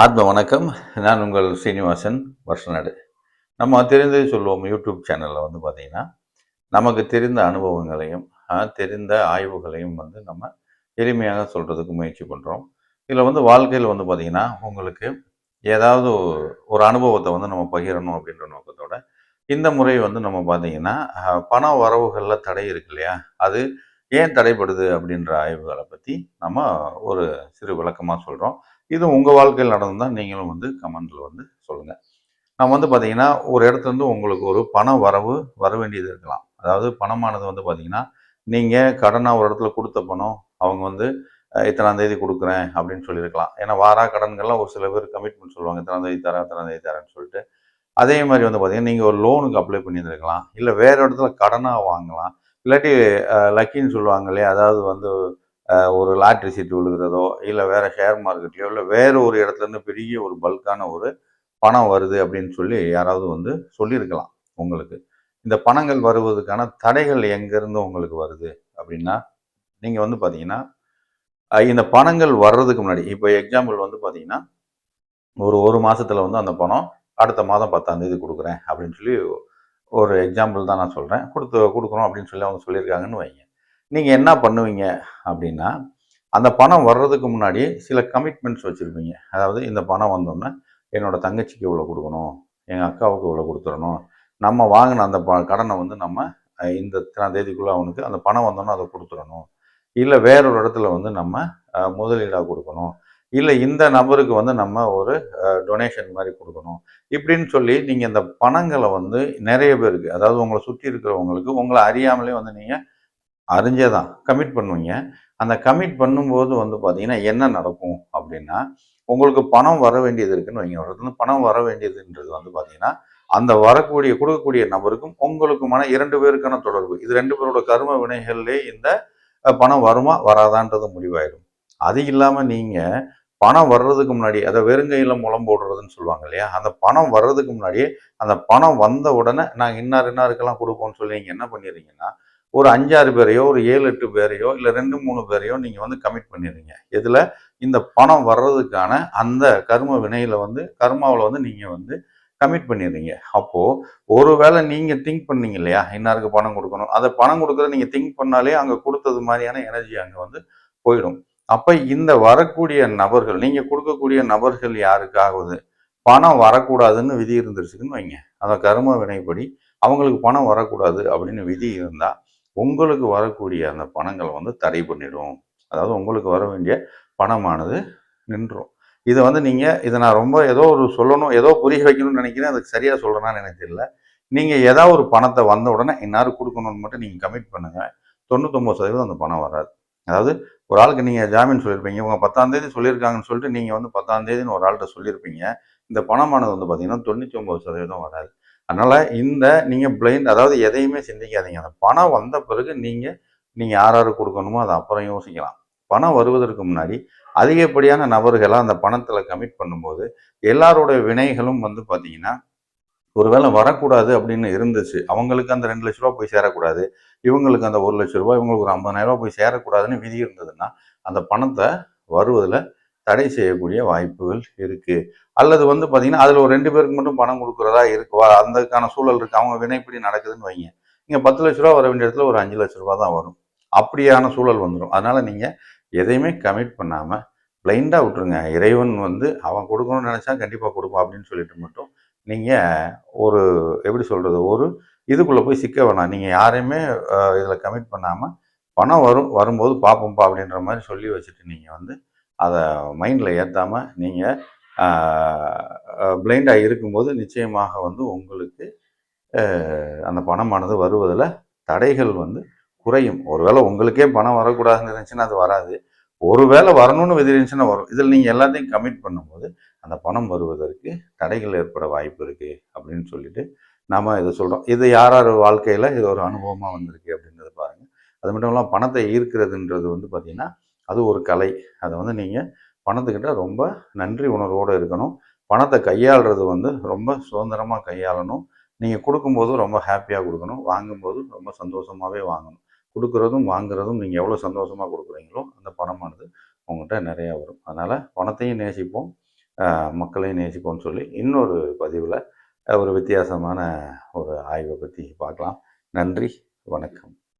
ஆத்ம வணக்கம். நான் உங்கள் சீனிவாசன் வருஷநாடு. நம்ம தெரிந்ததை சொல்லுவோம் யூடியூப் சேனலில் வந்து பார்த்தீங்கன்னா நமக்கு தெரிந்த அனுபவங்களையும் தெரிந்த ஆய்வுகளையும் வந்து நம்ம எளிமையாக சொல்கிறதுக்கு முயற்சி பண்ணுறோம் இதில் வந்து வாழ்க்கையில் வந்து பார்த்தீங்கன்னா உங்களுக்கு ஏதாவது ஒரு அனுபவத்தை வந்து நம்ம பகிரணும் அப்படின்ற நோக்கத்தோட இந்த முறை வந்து நம்ம பார்த்தீங்கன்னா பண வரவுகளில் தடை இருக்கு இல்லையா? அது ஏன் தடைப்படுது அப்படின்ற ஆய்வுகளை பற்றி நம்ம ஒரு சிறு விளக்கமாக சொல்கிறோம் இது உங்கள் வாழ்க்கையில் நடந்தால் நீங்களும் வந்து கமெண்டில் வந்து சொல்லுங்கள் நம்ம வந்து பார்த்தீங்கன்னா ஒரு இடத்துலேருந்து உங்களுக்கு ஒரு பண வரவு வர வேண்டியது இருக்கலாம். அதாவது பணமானது வந்து பார்த்தீங்கன்னா நீங்கள் கடனாக ஒரு இடத்துல கொடுத்த பணம் அவங்க வந்து இத்தனாம் தேதி கொடுக்குறேன் அப்படின்னு சொல்லியிருக்கலாம். ஏன்னா வாரா கடன்கள்லாம் ஒரு சில பேர் கமிட்மெண்ட் சொல்லுவாங்க இத்தனாம் தேதி தரேன் இத்தனாம் தேதி தரேன்னு சொல்லிட்டு. அதே மாதிரி வந்து பார்த்தீங்கன்னா நீங்கள் ஒரு லோனுக்கு அப்ளை பண்ணியிருந்திருக்கலாம். இல்லை வேற இடத்துல கடனாக வாங்கலாம். இல்லாட்டி லக்கின்னு சொல்லுவாங்க இல்லையா? அதாவது வந்து ஒரு லாட்ரி சீட்டு விழுகிறதோ இல்லை வேறு ஷேர் மார்க்கெட்லையோ இல்லை வேறு ஒரு இடத்துல இருந்து பெரிய ஒரு பல்கான ஒரு பணம் வருது அப்படின்னு சொல்லி யாராவது வந்து சொல்லியிருக்கலாம் உங்களுக்கு. இந்த பணங்கள் வருவதற்கான தடைகள் எங்கேருந்து உங்களுக்கு வருது அப்படின்னா நீங்கள் வந்து பார்த்தீங்கன்னா இந்த பணங்கள் வர்றதுக்கு முன்னாடி இப்போ எக்ஸாம்பிள் வந்து பார்த்தீங்கன்னா ஒரு ஒரு மாதத்தில் வந்து அந்த பணம் அடுத்த மாதம் பத்தாந்தேதி கொடுக்குறேன் அப்படின்னு சொல்லி ஒரு எக்ஸாம்பிள் தான் நான் சொல்கிறேன் கொடுத்து கொடுக்குறோம் அப்படின்னு சொல்லி அவங்க சொல்லியிருக்காங்கன்னு வைங்க. நீங்கள் என்ன பண்ணுவீங்க அப்படின்னா அந்த பணம் வர்றதுக்கு முன்னாடி சில கமிட்மெண்ட்ஸ் வச்சுருப்பீங்க. அதாவது இந்த பணம் வந்தோன்னே என்னோடய தங்கச்சிக்கு இவ்வளோ கொடுக்கணும் எங்கள் அக்காவுக்கு இவ்வளோ கொடுத்துடணும். நம்ம வாங்கின அந்த ப கடனை வந்து நம்ம இந்த இத்தனாம் தேதிக்குள்ளே அவனுக்கு அந்த பணம் வந்தோன்னே அதை கொடுத்துடணும். இல்லை வேறொரு இடத்துல வந்து நம்ம முதலீடாக கொடுக்கணும். இல்லை இந்த நபருக்கு வந்து நம்ம ஒரு டொனேஷன் மாதிரி கொடுக்கணும். இப்படின்னு சொல்லி நீங்கள் இந்த பணங்களை வந்து நிறைய பேருக்கு அதாவது உங்களை சுற்றி இருக்கிறவங்களுக்கு உங்களை அறியாமலே வந்து நீங்கள் அறிஞ்சே தான் கமிட் பண்ணுவீங்க. அந்த கமிட் பண்ணும்போது வந்து பார்த்தீங்கன்னா என்ன நடக்கும் அப்படின்னா உங்களுக்கு பணம் வர வேண்டியது இருக்குன்னு வைங்க. ஒரு பணம் வர வேண்டியதுன்றது வந்து பார்த்தீங்கன்னா அந்த வரக்கூடிய கொடுக்கக்கூடிய நபருக்கும் உங்களுக்குமான இரண்டு பேருக்கான தொடர்பு. இது ரெண்டு பேரோட கர்ம வினைகள்லே இந்த பணம் வருமா வராதான்றது முடிவாயிடும். அது இல்லாமல் நீங்கள் பணம் வர்றதுக்கு முன்னாடி அதை வெறுங்கையில் முளம் போடுறதுன்னு சொல்லுவாங்க இல்லையா? அந்த பணம் வர்றதுக்கு முன்னாடியே அந்த பணம் வந்த உடனே நாங்கள் இன்னார் இன்னாருக்கெல்லாம் கொடுப்போம்னு சொல்லி நீங்கள் என்ன பண்ணிடுறீங்கன்னா ஒரு அஞ்சாறு பேரையோ ஒரு ஏழு எட்டு பேரையோ இல்லை ரெண்டு மூணு பேரையோ நீங்கள் வந்து கமிட் பண்ணிடுறீங்க. இதில் இந்த பணம் வர்றதுக்கான அந்த கர்ம வினையில் வந்து கர்மாவில் வந்து நீங்கள் வந்து கமிட் பண்ணிடுறீங்க. அப்போது ஒருவேளை நீங்கள் திங்க் பண்ணீங்க இல்லையா? இன்னாருக்கு பணம் கொடுக்கணும்? அதை பணம் கொடுக்குறத நீங்கள் திங்க் பண்ணாலே அங்கே கொடுத்தது மாதிரியான எனர்ஜி அங்கே வந்து போயிடும். அப்போ இந்த வரக்கூடிய நபர்கள் நீங்கள் கொடுக்கக்கூடிய நபர்கள் யாருக்காவது பணம் வரக்கூடாதுன்னு விதி இருந்துருச்சுன்னு வைங்க. அந்த கர்ம வினைப்படி அவங்களுக்கு பணம் வரக்கூடாது அப்படின்னு விதி இருந்தால் உங்களுக்கு வரக்கூடிய அந்த பணங்களை வந்து தடை பண்ணிடும். அதாவது உங்களுக்கு வர வேண்டிய பணமானது நின்றும். இதை வந்து நீங்கள் இதை நான் ரொம்ப ஏதோ ஒரு சொல்லணும் ஏதோ புரிய வைக்கணும்னு நினைக்கிறேன். அதுக்கு சரியாக சொல்கிறேன்னு எனக்கு தெரியல. நீங்கள் ஏதாவது ஒரு பணத்தை வந்த உடனே இன்னாரு கொடுக்கணும்னு மட்டும் நீங்கள் கமிட் பண்ணுங்கள் தொண்ணூத்தொம்பது சதவீதம் அந்த பணம் வராது. அதாவது ஒரு ஆளுக்கு நீங்கள் ஜாமீன் சொல்லியிருப்பீங்க உங்கள் பத்தாந்தேதி சொல்லியிருக்காங்கன்னு சொல்லிட்டு நீங்கள் வந்து பத்தாந்தேதின்னு ஒரு ஆள்கிட்ட சொல்லியிருப்பீங்க இந்த பணமானது வந்து பார்த்தீங்கன்னா தொண்ணூற்றி ஒம்பது சதவீதம் வராது. அதனால் இந்த நீங்கள் பிளைண்ட் அதாவது எதையுமே சிந்திக்காதீங்க. அந்த பணம் வந்த பிறகு நீங்கள் நீங்கள் யார் யார் கொடுக்கணுமோ அதை அப்புறம் யோசிக்கலாம். பணம் வருவதற்கு முன்னாடி அதிகப்படியான நபர்களாக அந்த பணத்தில் கமிட் பண்ணும்போது எல்லாரோட வினைகளும் வந்து பார்த்தீங்கன்னா ஒருவேளை வரக்கூடாது அப்படின்னு இருந்துச்சு. அவங்களுக்கு அந்த ரெண்டு லட்ச ரூபா போய் சேரக்கூடாது. இவங்களுக்கு அந்த ஒரு லட்ச ரூபாய் இவங்களுக்கு ஒரு ஐம்பதாயிரம் ரூபாய் போய் சேரக்கூடாதுன்னு விதி இருந்ததுன்னா அந்த பணத்தை வருவதில் தடை செய்யக்கூடிய வாய்ப்புகள் இருக்குது அல்லது வந்து பார்த்தீங்கன்னா அதில் ஒரு ரெண்டு பேருக்கு மட்டும் பணம் கொடுக்குறதா இருக்குவா? அந்தக்கான சூழல் இருக்குது அவங்க வினைப்படி நடக்குதுன்னு வைங்க. நீங்கள் பத்து லட்ச ரூபா வர வேண்டிய இடத்துல ஒரு அஞ்சு லட்ச ரூபா தான் வரும். அப்படியான சூழல் வந்துடும் அதனால் நீங்கள் எதையுமே கமிட் பண்ணாமல் பிளைண்டாக விட்டுருங்க. இறைவன் வந்து அவன் கொடுக்கணும்னு நினச்சா கண்டிப்பாக கொடுப்பான் அப்படின்னு சொல்லிட்டு மட்டும் நீங்கள் ஒரு எப்படி சொல்கிறது ஒரு இதுக்குள்ளே போய் சிக்க வேணாம். நீங்கள் யாரையுமே இதில் கமிட் பண்ணாமல் பணம் வரும் வரும்போது பார்ப்போம்ப்பா அப்படின்ற மாதிரி சொல்லி வச்சுட்டு நீங்கள் வந்து அதை மைண்டில் ஏற்றாமல் நீங்கள் பிளைண்டாக இருக்கும்போது நிச்சயமாக வந்து உங்களுக்கு அந்த பணமானது வருவதில் தடைகள் வந்து குறையும். ஒருவேளை உங்களுக்கே பணம் வரக்கூடாதுன்னு இருந்துச்சுன்னா அது வராது. ஒருவேளை வரணும்னு விதி இருந்துச்சுன்னா வரும். இதில் நீங்கள் எல்லாத்தையும் கமிட் பண்ணும்போது அந்த பணம் வருவதற்கு தடைகள் ஏற்பட வாய்ப்பு இருக்குது அப்படின்னு சொல்லிட்டு நாம் இதை சொல்கிறோம் இது யார் யார் வாழ்க்கையில் இது ஒரு அனுபவமாக வந்திருக்கு அப்படின்றத பாருங்கள் அது மட்டும் இல்லாமல் பணத்தை ஈர்க்கிறதுன்றது வந்து பார்த்திங்கன்னா அது ஒரு கலை. அதை வந்து நீங்கள் பணத்துக்கிட்ட ரொம்ப நன்றி உணர்வோடு இருக்கணும். பணத்தை கையாளுறது வந்து ரொம்ப சுதந்திரமாக கையாளணும். நீங்கள் கொடுக்கும்போதும் ரொம்ப ஹாப்பியாக கொடுக்கணும். வாங்கும்போதும் ரொம்ப சந்தோஷமாகவே வாங்கணும். கொடுக்குறதும் வாங்குறதும் நீங்கள் எவ்வளோ சந்தோஷமாக கொடுக்குறீங்களோ அந்த பணமானது உங்கள்கிட்ட நிறையா வரும். அதனால் பணத்தையும் நேசிப்போம். மக்களையும் நேசிப்போம்னு சொல்லி இன்னொரு பதிவில் ஒரு வித்தியாசமான ஒரு ஆய்வை பற்றி பார்க்கலாம். நன்றி வணக்கம்.